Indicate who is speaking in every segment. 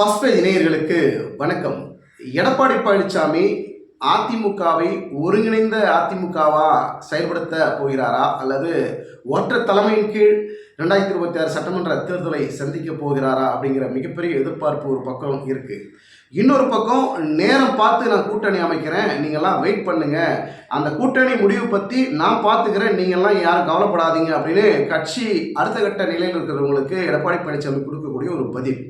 Speaker 1: First page இணையர்களுக்கு வணக்கம். எடப்பாடி பழனிசாமி அதிமுகவை ஒருங்கிணைந்த அதிமுகவா செயல்படுத்த போகிறாரா அல்லது ஒற்றை தலைமையின் கீழ் ரெண்டாயிரத்தி இருபத்தி ஆறு சட்டமன்ற தேர்தலை சந்திக்க போகிறாரா அப்படிங்கிற மிகப்பெரிய எதிர்பார்ப்பு ஒரு பக்கம் இருக்கு. இன்னொரு பக்கம் நேரம் பார்த்து நான் கூட்டணி அமைக்கிறேன். நீங்கள்லாம் வெயிட் பண்ணுங்க. அந்த கூட்டணி முடிவு பற்றி நான் பார்த்துக்கிறேன். நீங்கள்லாம் யாரும் கவலைப்படாதீங்க அப்படின்னு கட்சி அடுத்த கட்ட நிலையில் இருக்கிறவங்களுக்கு எடப்பாடி பழனிசாமி கொடுக்கக்கூடிய ஒரு பதில்.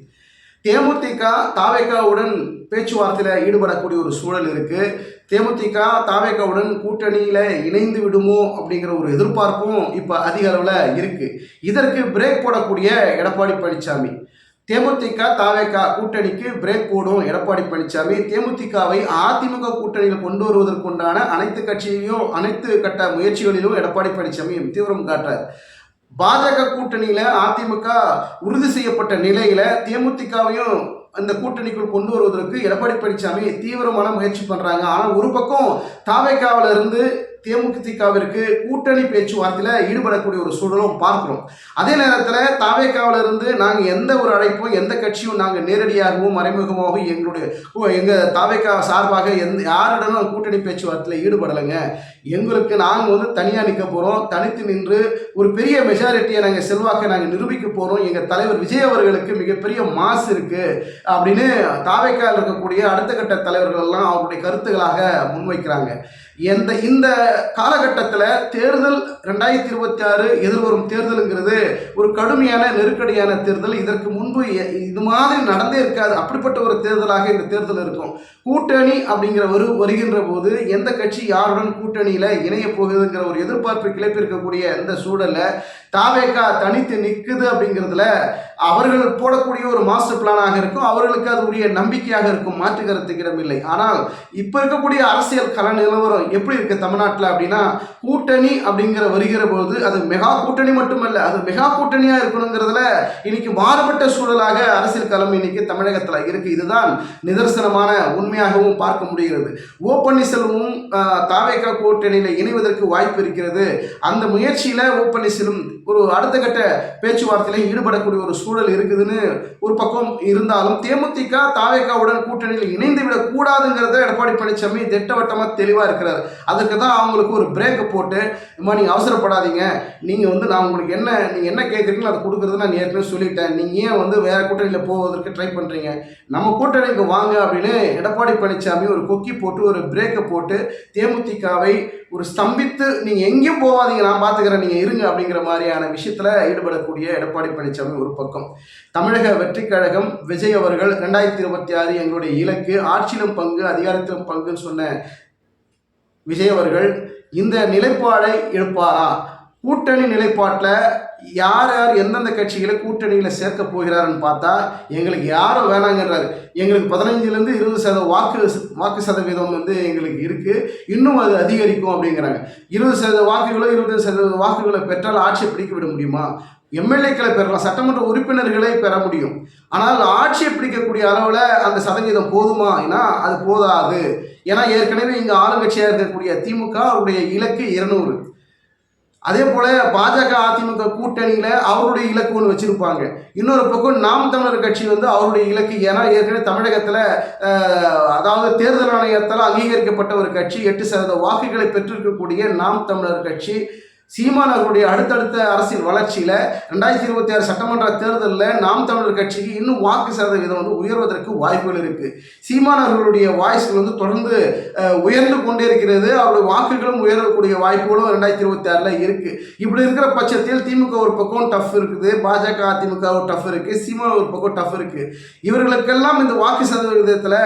Speaker 1: தேமுதிக தாவேகாவுடன் பேச்சுவார்த்தையில் ஈடுபடக்கூடிய ஒரு சூழல் இருக்குது தேமுதிக தாவேகாவுடன் கூட்டணியில் இணைந்து விடுமோ அப்படிங்கிற ஒரு எதிர்பார்ப்பும் இப்போ அதிக அளவில் இருக்குது இதற்கு பிரேக் போடக்கூடிய எடப்பாடி பழனிசாமி தேமுதிக தாவேகா கூட்டணிக்கு பிரேக் போடும் எடப்பாடி பழனிசாமி தேமுதிகவை அதிமுக கூட்டணியில் கொண்டு வருவதற்குண்டான அனைத்து கட்சியையும் அனைத்து கட்ட முயற்சிகளிலும் எடப்பாடி பழனிசாமி தீவிரம் காட்டுறார். பாஜக கூட்டணியில அதிமுக உறுதி செய்யப்பட்ட நிலையில தேமுதிகவையும் அந்த கூட்டணிக்குள் கொண்டு வருவதற்கு எடப்பாடி பழனிசாமி தீவிரமான முயற்சி பண்றாங்க. ஆனா ஒரு பக்கம் தாவேக்காவில இருந்து தேமுதிகவிற்கு கூட்டணி பேச்சுவார்த்தையில் ஈடுபடக்கூடிய ஒரு சூழலும் பார்க்கிறோம். அதே நேரத்தில் தாவேக்காவிலிருந்து நாங்கள் எந்த ஒரு அழைப்பும் எந்த கட்சியும் நாங்கள் நேரடியாகவும் மறைமுகமாகவும் எங்களுடைய எங்கள் தாவேக்கா சார்பாக எந்த யாருடனும் கூட்டணி பேச்சுவார்த்தையில் ஈடுபடலைங்க. எங்களுக்கு நாங்கள் வந்து தனியாக நிற்க போகிறோம் தனித்து நின்று ஒரு பெரிய மெஜாரிட்டியை நாங்கள் செல்வாக்கை நாங்கள் நிரூபிக்க போகிறோம் எங்கள் தலைவர் விஜய் அவர்களுக்கு மிகப்பெரிய மாசு இருக்குது அப்படின்னு தாவேக்காவில் இருக்கக்கூடிய அடுத்த கட்ட தலைவர்கள் எல்லாம் அவருடைய கருத்துக்களாக முன்வைக்கிறாங்க. எந்த இந்த காலகட்டத்தில் தேர்தல் ரெண்டாயிரத்தி இருபத்தி ஆறு எதிர்வரும் தேர்தலுங்கிறது ஒரு கடுமையான நெருக்கடியான தேர்தல். இதற்கு முன்பு இது மாதிரி நடந்தே இருக்காது. அப்படிப்பட்ட ஒரு தேர்தலாக இந்த தேர்தல் இருக்கும். கூட்டணி அப்படிங்கிற ஒரு வருகின்ற போது எந்த கட்சி யாருடன் கூட்டணியில் இணைய போகுதுங்கிற ஒரு எதிர்பார்ப்பு கிளப்பியிருக்கக்கூடிய இந்த சூழலில் தாவேக்கா தனித்து நிற்குது அப்படிங்கிறதுல அவர்கள் போடக்கூடிய ஒரு மாஸ்டர் பிளானாக இருக்கும். அவர்களுக்கு அது உரிய நம்பிக்கையாக இருக்கும். மாற்று இடமில்லை ஆனால் இப்போ இருக்கக்கூடிய அரசியல் கல நிலவரம் எப்படி இருக்கு தமிழ்நாட்டில் அப்படின்னா கூட்டணி அப்படிங்கிற வருகிற போது அது மெகா கூட்டணி மட்டுமல்ல அது மெகா கூட்டணியாக இருக்கணுங்கிறதுல இன்னைக்கு மாறுபட்ட சூழலாக அரசியல் களம் இன்னைக்கு தமிழகத்தில் இருக்கு. இதுதான் நிதர்சனமான உண்மை கடுமையாகவும் பார்க்க முடிகிறது. ஓ பன்னீர்செல்வமும் தாவேக்கா தாவேகா கூட்டணியில் இணைவதற்கு வாய்ப்பு இருக்கிறது. அந்த முயற்சியில் ஓ பன்னீர்செல்வம் ஒரு அடுத்த கட்ட பேச்சுவார்த்தையில ஈடுபடக்கூடிய ஒரு சூழல் இருக்குதுன்னு ஒரு பக்கம் இருந்தாலும் தேமுதிக தாவேகாவுடன் கூட்டணியில் இணைந்து விடக்கூடாதுங்கிறத எடப்பாடி பழனிசாமி திட்டவட்டமாக தெளிவாக இருக்கிறார். அதுக்கு தான் அவங்களுக்கு ஒரு பிரேக் போட்டு இம்மா நீங்கள் அவசரப்படாதீங்க. நீங்கள் வந்து நான் உங்களுக்கு என்ன நீங்கள் என்ன கேட்குறீங்களோ அதை கொடுக்குறது நான் ஏற்கனவே சொல்லிட்டேன். நீங்கள் ஏன் வந்து வேறு கூட்டணியில் போவதற்கு ட்ரை பண்ணுறீங்க நம்ம கூட்டணிக்கு வாங்க அப்படின்னு எடப்பாடி பழனிசாமி ஒரு கொக்கி போட்டு ஒரு பிரேக்கை போட்டு தேமுதிகவை ஒரு ஸ்தம்பித்து நீங்கள் எங்கேயும் போகாதீங்க நான் பார்த்துக்கிறேன் நீங்கள் இருங்க அப்படிங்கிற மாதிரியான விஷயத்தில் ஈடுபடக்கூடிய எடப்பாடி பழனிசாமி ஒரு பக்கம். தமிழக வெற்றி கழகம் விஜய் அவர்கள் ரெண்டாயிரத்தி இருபத்தி ஆறு எங்களுடைய இலக்கு ஆட்சியிலும் பங்கு அதிகாரத்திலும் பங்குன்னு சொன்ன விஜய் அவர்கள் இந்த நிலைப்பாடை எடுப்பாரா கூட்டணி நிலைப்பாட்டில் யார் யார் எந்தெந்த கட்சிகளை கூட்டணியில் சேர்க்க போகிறாருன்னு பார்த்தா எங்களுக்கு யாரும் வேணாங்கிறாரு. எங்களுக்கு பதினஞ்சுலேருந்து இருபது சதவீத வாக்கு வாக்கு சதவீதம் வந்து எங்களுக்கு இருக்குது இன்னும் அது அதிகரிக்கும் அப்படிங்கிறாங்க. இருபது சதவீத வாக்குகளோ இருபது சதவீத வாக்குகளை பெற்றால் ஆட்சியை பிடிக்க விட முடியுமா? எம்எல்ஏக்களை பெறலாம் சட்டமன்ற உறுப்பினர்களை பெற முடியும். ஆனால் ஆட்சியை பிடிக்கக்கூடிய அளவில் அந்த சதவீதம் போதுமா? ஏன்னா அது போதாது. ஏன்னா ஏற்கனவே இங்கே ஆளுங்கட்சியாக இருக்கக்கூடிய திமுக அவருடைய இலக்கு இருநூறு. அதே போல பாஜக அதிமுக கூட்டணியில அவருடைய இலக்கு ஒன்று வச்சிருப்பாங்க. இன்னொரு பக்கம் நாம் தமிழர் கட்சி வந்து அவருடைய இலக்கு. ஏன்னா ஏற்கனவே தமிழகத்துல அதாவது தேர்தல் ஆணையத்தால் அங்கீகரிக்கப்பட்ட ஒரு கட்சி எட்டு சதவீத வாக்குகளை பெற்றிருக்கக்கூடிய நாம் தமிழர் கட்சி. சீமான் அவர்களுடைய அடுத்தடுத்த அரசியல் வளர்ச்சியில் ரெண்டாயிரத்தி இருபத்தி ஆறு சட்டமன்ற தேர்தலில் நாம் தமிழர் கட்சிக்கு இன்னும் வாக்கு சதவீதம் வந்து உயர்வதற்கு வாய்ப்புகள் இருக்குது சீமான் அவர்களுடைய வாய்ஸ்கள் வந்து தொடர்ந்து உயர்ந்து கொண்டே இருக்கிறது அவருடைய வாக்குகளும் உயரக்கூடிய வாய்ப்புகளும் ரெண்டாயிரத்தி இருபத்தி ஆறில் இருக்குது இப்படி இருக்கிற பட்சத்தில் திமுக ஒரு பக்கம் டஃப் இருக்குது. பாஜக அதிமுக ஒரு டஃப் இருக்குது சீமான் ஒரு பக்கம் டஃப் இருக்குது இவர்களுக்கெல்லாம் இந்த வாக்கு சதவீதத்தில்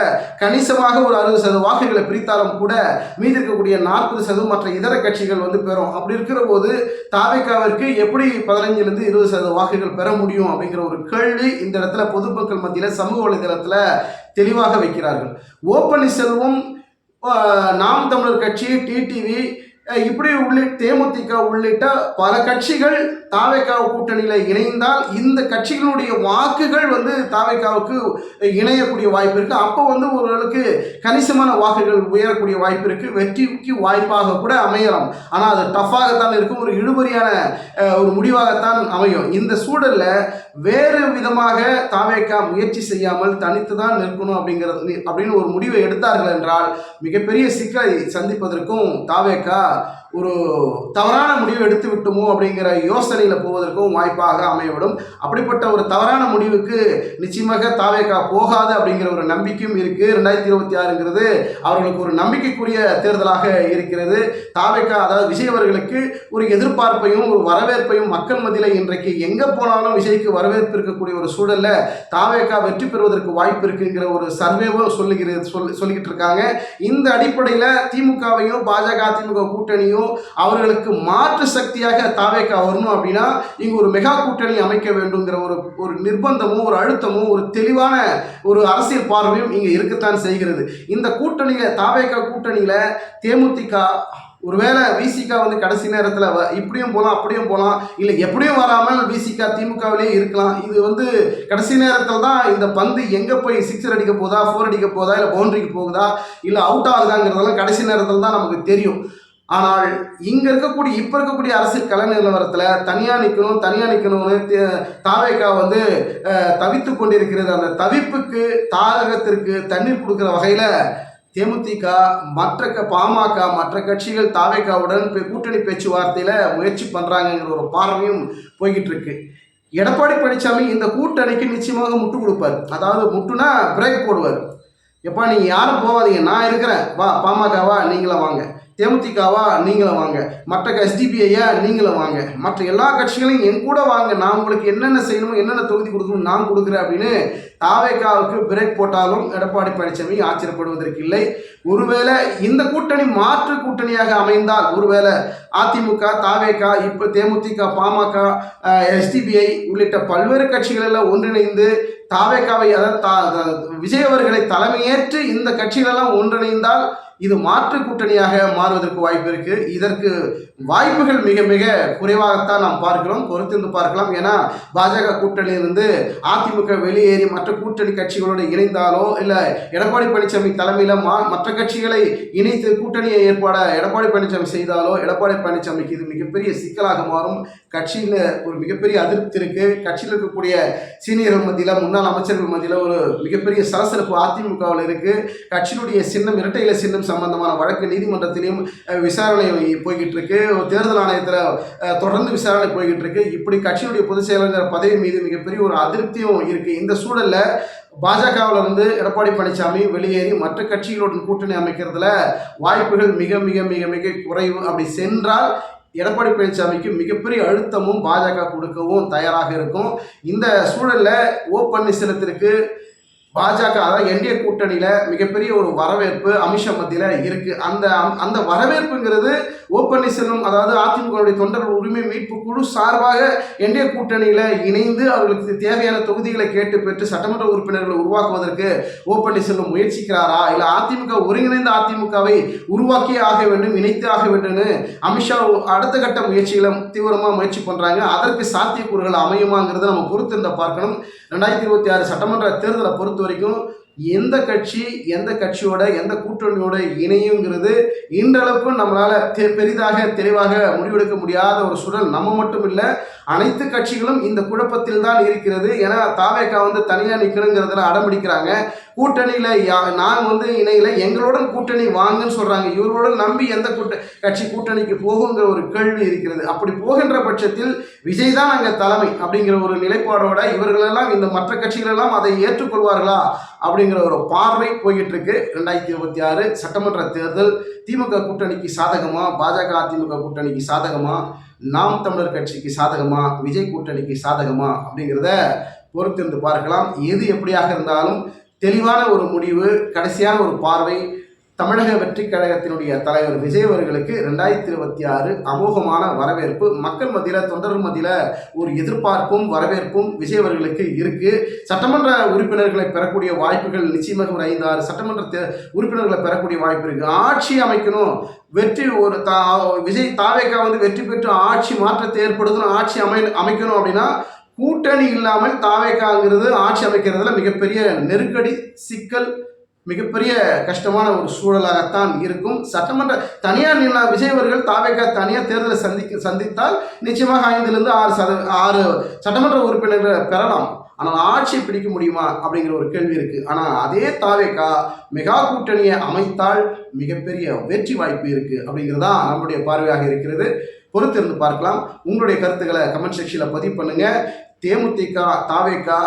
Speaker 1: கணிசமாக ஒரு அறுபது சதவீத வாக்குகளை பிரித்தாலும் கூட மீதி இருக்கக்கூடிய நாற்பது சதவீதம் மற்ற இதர கட்சிகள் வந்து பெறும். அப்படி இருக்கிற போது தாவேக்காவிற்கு எப்படி பதினஞ்சுலேருந்து இருபது சதவீத வாக்குகள் பெற முடியும் அப்படிங்கிற ஒரு கேள்வி இந்த இடத்துல பொதுமக்கள் மத்தியில் சமூக வலைதளத்தில் தெளிவாக வைக்கிறார்கள். ஓ பன்னீர்செல்வம் நாம் தமிழர் கட்சி டிடிவி இப்படி உள்ளிட்ட தேமுதிக உள்ளிட்ட பல கட்சிகள் தாவேக்கா கூட்டணியில் இணைந்தால் இந்த கட்சிகளுடைய வாக்குகள் வந்து தாவேக்காவுக்கு இணையக்கூடிய வாய்ப்பு இருக்குது அப்போ வந்து ஓரளவுக்கு கணிசமான வாக்குகள் உயரக்கூடிய வாய்ப்பு இருக்குது வெற்றிக்கு வாய்ப்பாக கூட அமையலாம். ஆனால் அது டஃப்பாகத்தான் இருக்கும். ஒரு இழுபறியான ஒரு முடிவாகத்தான் அமையும். இந்த சூழலில் வேறு விதமாக தாவேக்கா முயற்சி செய்யாமல் தனித்து தான் நிற்கணும் அப்படிங்கிறது அப்படின்னு ஒரு முடிவை எடுத்தார்கள் என்றால் மிகப்பெரிய சிக்கலை சந்திப்பதற்கும் தாவேக்கா está ஒரு தவறான முடிவு எடுத்து விட்டுமோ அப்படிங்கிற யோசனையில் போவதற்கும் வாய்ப்பாக அமையவிடும். அப்படிப்பட்ட ஒரு தவறான முடிவுக்கு நிச்சயமாக தாவேக்கா போகாது அப்படிங்கிற ஒரு நம்பிக்கையும் இருக்குது ரெண்டாயிரத்தி இருபத்தி ஆறுங்கிறது அவர்களுக்கு ஒரு நம்பிக்கைக்குரிய தேர்தலாக இருக்கிறது. தாவேக்கா அதாவது விஜய் அவர்களுக்கு ஒரு எதிர்பார்ப்பையும் ஒரு வரவேற்பையும் மக்கள் மத்தியில் இன்றைக்கு எங்கே போனாலும் விஜய்க்கு வரவேற்பு இருக்கக்கூடிய ஒரு சூழல்ல தாவேக்கா வெற்றி பெறுவதற்கு வாய்ப்பு இருக்குங்கிற ஒரு சர்வேவும் சொல்லுகிறது சொல் சொல்லிக்கிட்டு இருக்காங்க. இந்த அடிப்படையில் திமுகவையும் பாஜக அதிமுக கூட்டணியும் அவர்களுக்கு மாற்று சக்தியாக தாவேக்கா வரணும் அப்படின்னா இங்கே ஒரு மெகா கூட்டணி அமைக்க வேண்டுங்கிற ஒரு ஒரு நிர்பந்தமும் ஒரு அழுத்தமும் ஒரு தெளிவான ஒரு அரசியல் பார்வையும் இங்கே இருக்கத்தான் செய்கிறது. இந்த கூட்டணியில் தாவேக்கா கூட்டணியில் தேமுதிக ஒருவேளை விசிகா வந்து கடைசி நேரத்தில் இப்படியும் போகலாம் அப்படியும் போகலாம் இல்லை எப்படியும் வராமல் விசிகா திமுகவிலேயே இருக்கலாம். இது வந்து கடைசி நேரத்தில் தான் இந்த பந்து எங்கே போய் சிக்ஸர் அடிக்க போதா ஃபோர் அடிக்க போதா இல்லை பவுண்டரிக்கு போகுதா இல்லை அவுட் ஆகுதாங்கிறதெல்லாம் கடைசி நேரத்தில் தான் நமக்கு தெரியும். ஆனால் இங்கே இருக்கக்கூடிய இப்போ இருக்கக்கூடிய அரசியல் கல நிலவரத்தில் தனியாக நிற்கணும் தனியாக நிற்கணும்னு தே- தாவேக்கா வந்து தவித்து கொண்டிருக்கிறது. அந்த தவிப்புக்கு தாரகத்திற்கு தண்ணீர் கொடுக்குற வகையில் தேமுதிக மற்ற க பாமக மற்ற கட்சிகள் தாவேக்காவுடன் பே- கூட்டணி பேச்சுவார்த்தையில் முயற்சி பண்ணுறாங்கங்கிற ஒரு பார்வையும் போய்கிட்டு இருக்கு. எடப்பாடி பழனிசாமி இந்த கூட்டணிக்கு நிச்சயமாக முட்டு கொடுப்பார். அதாவது முட்டுனா பிரேக் போடுவார். எப்பா நீங்கள் யாரும் போகாதீங்க. நான் இருக்கிறேன். வா பாமகவா? நீங்களும் வாங்க. தேமுதிகவா நீங்களும் வாங்க. மற்ற எஸ்டிபிஐயா நீங்களும் வாங்க. மற்ற எல்லா கட்சிகளையும் என் கூட வாங்க. நான் உங்களுக்கு என்னென்ன செய்யணுமோ என்னென்ன தொகுதி கொடுக்கணும் நான் கொடுக்குறேன் அப்படின்னு தாவேக்காவுக்கு பிரேக் போட்டாலும் எடப்பாடி பழனிசாமி ஆச்சரியப்படுவதற்கு இல்லை. ஒருவேளை இந்த கூட்டணி மாற்று கூட்டணியாக அமைந்தால் ஒருவேளை அதிமுக தாவேக்கா இப்போ தேமுதிக பாமக எஸ்டிபிஐ உள்ளிட்ட பல்வேறு கட்சிகள் எல்லாம் ஒன்றிணைந்து தாவேக்காவை அதாவது தா- த- விஜய் அவர்களை தலைமையேற்று இந்த கட்சிகளெல்லாம் ஒன்றிணைந்தால் இது மாற்று கூட்டணியாக மாறுவதற்கு வாய்ப்பு இருக்கு. இதற்கு வாய்ப்புகள் மிக மிக குறைவாகத்தான் நாம் பார்க்கிறோம். பொறுத்திருந்து பார்க்கலாம். ஏன்னா பாஜக கூட்டணியிலிருந்து அதிமுக வெளியேறி மற்ற கூட்டணி கட்சிகளோடு இணைந்தாலோ இல்லை எடப்பாடி பழனிசாமி தலைமையில் மா மற்ற கட்சிகளை இணைத்து கூட்டணியை ஏற்பாட எடப்பாடி பழனிசாமி செய்தாலோ எடப்பாடி பழனிசாமிக்கு இது மிகப்பெரிய சிக்கலாக மாறும். கட்சியில் ஒரு மிகப்பெரிய அதிருப்தி இருக்கு. கட்சியில் இருக்கக்கூடிய சீனியர்கள் மத்தியில் முன்னாள் அமைச்சர்கள் மத்தியில் ஒரு மிகப்பெரிய சலசலப்பு அதிமுகவில் இருக்கு. கட்சியினுடைய சின்னம் இரட்டை இலை சின்னம் சம்பந்தமான வழக்கு நீதிமன்றத்திலையும் விசாரணை போய்கிட்டு இருக்கு தேர்தல் ஆணையத்தில் தொடர்ந்து விசாரணை போய்கிட்டு இருக்கு இப்படி கட்சியினுடைய பொதுச் செயலாளர் பதவி மீது மிகப்பெரிய ஒரு அதிருப்தியும் இருக்கு. இந்த சூழல்ல பாஜகவில் இருந்து எடப்பாடி பழனிசாமி வெளியேறி மற்ற கட்சிகளுடன் கூட்டணி அமைக்கிறதுல வாய்ப்புகள் மிக மிக மிக மிக குறைவு. அப்படி சென்றால் எடப்பாடி பழனிசாமிக்கு மிகப்பெரிய அழுத்தமும் பாஜக கொடுக்கவும் தயாராக இருக்கும். இந்த சூழலில் ஓ பன்னீர்செல்வத்திற்கு பாஜக அதாவது என்டிஏ கூட்டணியில் மிகப்பெரிய ஒரு வரவேற்பு அமித்ஷா மத்தியில் இருக்கு. அந்த அந்த வரவேற்புங்கிறது ஓ பன்னீர்செல்வம் அதாவது அதிமுகவுடைய தொண்டர்கள் உரிமை மீட்பு குழு சார்பாக என்டிஏ கூட்டணியில் இணைந்து அவர்களுக்கு தேவையான தொகுதிகளை கேட்டு பெற்று சட்டமன்ற உறுப்பினர்களை உருவாக்குவதற்கு ஓ பன்னீர்செல்வம் முயற்சிக்கிறாரா? இல்லை அதிமுக ஒருங்கிணைந்த அதிமுகவை உருவாக்கியே ஆக வேண்டும் இணைத்து ஆக வேண்டும்னு அமித்ஷா அடுத்த கட்ட முயற்சிகளை தீவிரமாக முயற்சி பண்ணுறாங்க அதற்கு சாத்தியக்கூறுகள் அமையுமாங்கிறத நம்ம பொறுத்திருந்த பார்க்கணும். ரெண்டாயிரத்தி இருபத்தி ஆறு சட்டமன்ற தேர்தலை பொறுத்த வரைக்கும் எந்த கட்சி எந்த கட்சியோட எந்த கூட்டணியோட இணையுங்கிறது இன்றளவுக்கு நம்மளால் பெரிதாக தெளிவாக முடிவெடுக்க முடியாத ஒரு சூழல் நம்ம மட்டும் இல்லை அனைத்து கட்சிகளும் இந்த குழப்பத்தில் தான் இருக்கிறது. ஏன்னா தாவேக்கா வந்து தனியாக நிற்கணுங்கிறதுல அடம்பிடிக்கிறாங்க. கூட்டணியில் யா நான் வந்து இணையில எங்களுடன் கூட்டணி வாங்கன்னு சொல்கிறாங்க இவர்களுடன் நம்பி எந்த கூட்ட கட்சி கூட்டணிக்கு போகுங்கிற ஒரு கேள்வி இருக்கிறது. அப்படி போகின்ற பட்சத்தில் விஜய் தான் அங்கே தலைமை அப்படிங்கிற ஒரு நிலைப்பாடோட இவர்களெல்லாம் இந்த மற்ற கட்சிகளெல்லாம் அதை ஏற்றுக்கொள்வார்களா? அப்படி அப்படிங்கிற ஒரு பார்வை போய்கிட்டு இருக்கு ரெண்டாயிரத்தி இருபத்தி ஆறு சட்டமன்ற தேர்தல் திமுக கூட்டணிக்கு சாதகமா? பாஜக அதிமுக கூட்டணிக்கு சாதகமா? நாம் தமிழர் கட்சிக்கு சாதகமா? விஜய் கூட்டணிக்கு சாதகமா? அப்படிங்கிறத பொறுத்திருந்து பார்க்கலாம். எது எப்படியாக இருந்தாலும் தெளிவான ஒரு முடிவு கடைசியான ஒரு பார்வை தமிழக வெற்றி கழகத்தினுடைய தலைவர் விஜய் அவர்களுக்கு ரெண்டாயிரத்தி இருபத்தி ஆறு அமோகமான வரவேற்பு. மக்கள் மத்தியில் தொண்டர்கள் மத்தியில் ஒரு எதிர்பார்ப்பும் வரவேற்பும் விஜய் அவர்களுக்கு இருக்கு. சட்டமன்ற உறுப்பினர்களை பெறக்கூடிய வாய்ப்புகள் நிச்சயமாக ஒரு ஐந்து ஆறு சட்டமன்ற தே- உறுப்பினர்களை பெறக்கூடிய வாய்ப்பு இருக்கு. ஆட்சி அமைக்கணும். வெற்றி ஒரு தா விஜய் தாவேக்கா வந்து வெற்றி பெற்று ஆட்சி மாற்றத்தை ஏற்படுத்தணும் ஆட்சி அமை அமைக்கணும் அப்படின்னா கூட்டணி இல்லாமல் தாவேக்காங்கிறது ஆட்சி அமைக்கிறதுல மிகப்பெரிய நெருக்கடி சிக்கல் மிகப்பெரிய கஷ்டமான ஒரு சூழலாகத்தான் இருக்கும். சட்டமன்ற தனியார் நின்னா விஜய் அவர்கள் தாவேக்கா தனியார் தேர்தலை சந்திக்க சந்தித்தால் நிச்சயமாக ஐந்துலேருந்து ஆறு சத ஆறு சட்டமன்ற உறுப்பினர்களை பெறலாம். ஆனால் ஆட்சி பிடிக்க முடியுமா அப்படிங்கிற ஒரு கேள்வி இருக்கு. ஆனால் அதே தாவேக்கா மெகா கூட்டணியை அமைத்தால் மிகப்பெரிய வெற்றி வாய்ப்பு இருக்கு அப்படிங்கிறது தான் நம்முடைய பார்வையாக இருக்கிறது. பொறுத்திருந்து பார்க்கலாம். உங்களுடைய கருத்துக்களை கமெண்ட் செக்ஷனில் பதிவு பண்ணுங்க. தேமுதிக தாவேக்கா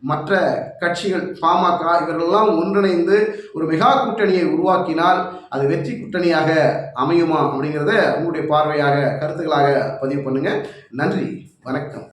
Speaker 1: மற்ற கட்சிகள் பாமக இவர்களெல்லாம் ஒன்றிணைந்து ஒரு மெகா கூட்டணியை உருவாக்கினால் அது வெற்றி கூட்டணியாக அமையுமா அப்படிங்கிறத உங்களுடைய பார்வையாக கருத்துக்களாக பதிவு பண்ணுங்க. நன்றி வணக்கம்.